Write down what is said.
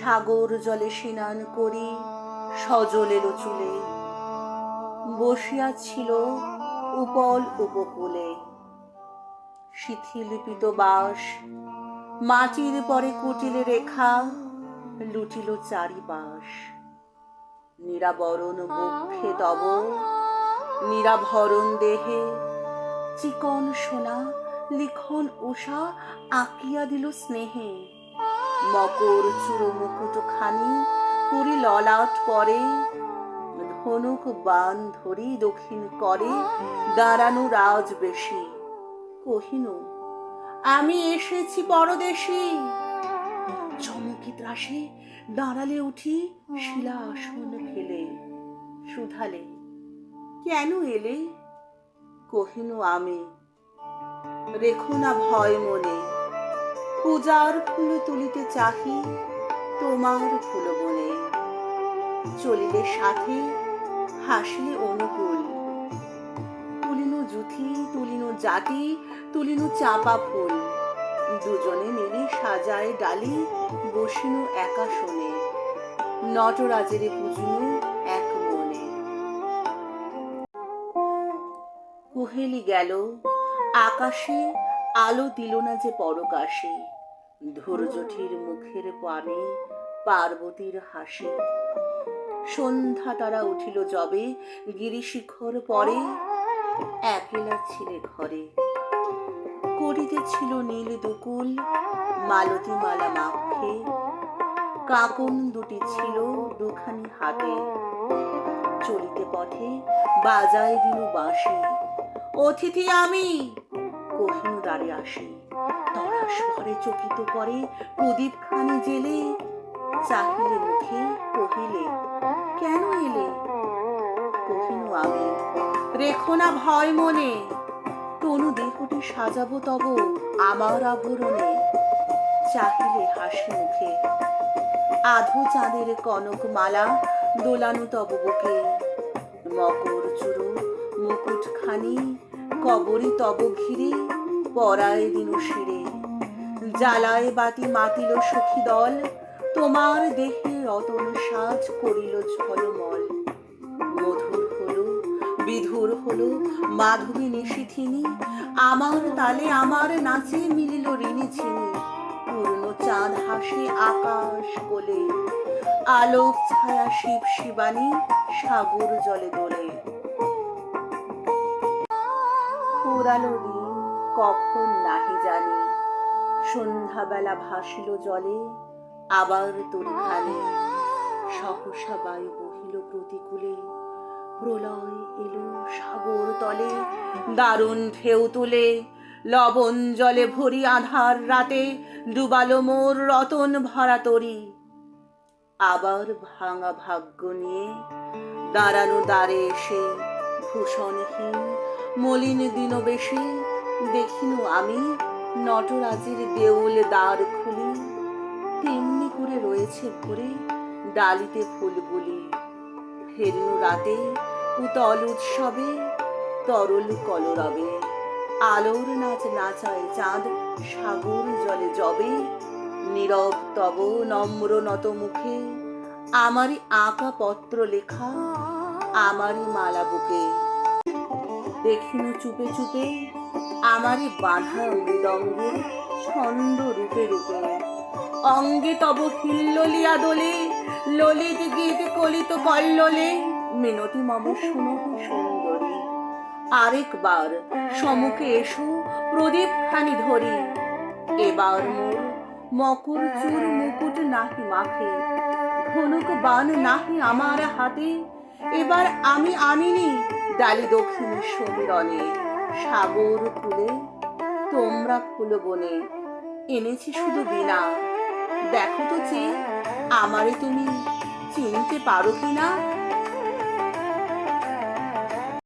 সাগর জলে স্নান করি সজলের চুলে। বসিয়া ছিল উপল উপকূলে। শিথিল পিত বাস, মাটির পরে কুটিলে রেখা, লুটিল চারিপাশ। নিরাবরণ বক্ষে তব, নিরাভরণ দেহে, চিকন সোনা, লিখন উষা আঁকিয়া দিল স্নেহে। মকর চুরো মুকুট খানি পুরি ললাট পরে, ধনুক বান ধরি দক্ষিণ করে, দাঁড়ানো রাজ বেশি। কহিনু, আমি এসেছি পরদেশি চমকি ত্রাসে দাঁড়ালে উঠি শিলা আসন ফেলে। শুধালে কেন এলে? কহিনু, আমি। রেখো না ভয় মনে। পূজার ফুল তুলিতে চাহি, তোমার ফুল বনে চলিলে সাথে হাসলে অনুকূল। তুলিনু জুথি, তুলিনু জাতি, তুলিনু চাপা ফুল। দুজনে মিলে সাজায় ডালি, বসিনু একা শোনে। নটরাজের পুজনু এক মনে। কুহেলি গেল, আকাশে আলো দিল না যে পরকাশে ধৈর্যঠির মুখের পানে পার্বতীর হাসি। সন্ধ্যা তারা উঠিল যবে, গিরিশিখর পরে একলা ছিলে ঘরে। করিতে ছিল নীল দুকুল মালতী মালা মাখে। কাকন দুটি ছিল দুখানি হাতে। চলিতে পথে বাজায় দিনু বাঁশি, অতিথি আমি! কহিনু দ্বারে আসি। তরা স্বরে চকিত করে, প্রদীপ খানি জেলে। চাহিলে মুখে কহিলে, কেন এলে? কহিনু আমি রেখো না ভয় মনে। তনু দেহটি সাজাবো তব আমার আভরণে চাহিলে হাসি মুখে, আধো চাঁদের কনক মালা দোলানো তব বুকে। মকর চুরো মুকুট খানি কবরি তব ঘিরে, পরায় দিনু শিরে। জ্বালায় বাতি মাতিল সখী দল, তোমার দেহে রতন সাজ করিল ঝলমল। মধুর হলো, বিধুর হলো, মাধবী নিশিথিনী, আমার তালে আমার নাচে মিলিল ঋণী ছিনি পূর্ণ চাঁদ হাসে আকাশ কোলে, আলোক ছায়া শিব শিবানী সাগর জলে দোলে। পুরালো দিন কখন নাহি জানি। সন্ধ্যাবেলা ভাসিল জলে, আবার তুলখানে সহসা বায়ু বহিল প্রতিকূলে। প্রলয় এলো সাগর তলে, দারুণ ঢেউ তুলে। লবণ জলে ভরি আধার রাতে, ডুবালো মোর রতন ভরা তরি। আবার ভাঙা ভাগ্য নিয়ে দাঁড়ানো দ্বারে এসে ভূষণহীন মলিন দিন বেশি, দেখিনু আমি নটরাজের দেউল দ্বার খুলি। তেমনি করে রয়েছে ভরে ডালিতে ফুলগুলি। ফেরনু রাতে উতল উৎসবে, তরল কলরবে। আলোর নাচ নাচায় চাঁদ, সাগর জলে জবে। নীরব তব নম্র নত মুখে আমারই আঁকা পত্র লেখা, আমারই মালা বুকে। দেখিনু চুপে চুপে আমারই বাঁধা মৃদঙ্গে ছন্দ রূপে রূপে। অঙ্গে তব হিল্লিয়া দোলে, ললিত গীত কলিত কল্লোলে। মিনতি মম শুনো সুন্দরী, আরেকবার সমুখে এসো প্রদীপ খানি ধরি। এবার মোর মকর চুর মুকুট নাহি মাখে, ধনুক বান নাহি আমার হাতে। এবার আমি আনিনি ডালি দক্ষিণ সমীরণে, সাগর ফুলে, তোমরা ফুল বনে। এনেছি শুধু বিনা। দেখো তো চেয়ে আমারে তুমি চিনতে পারো কিনা?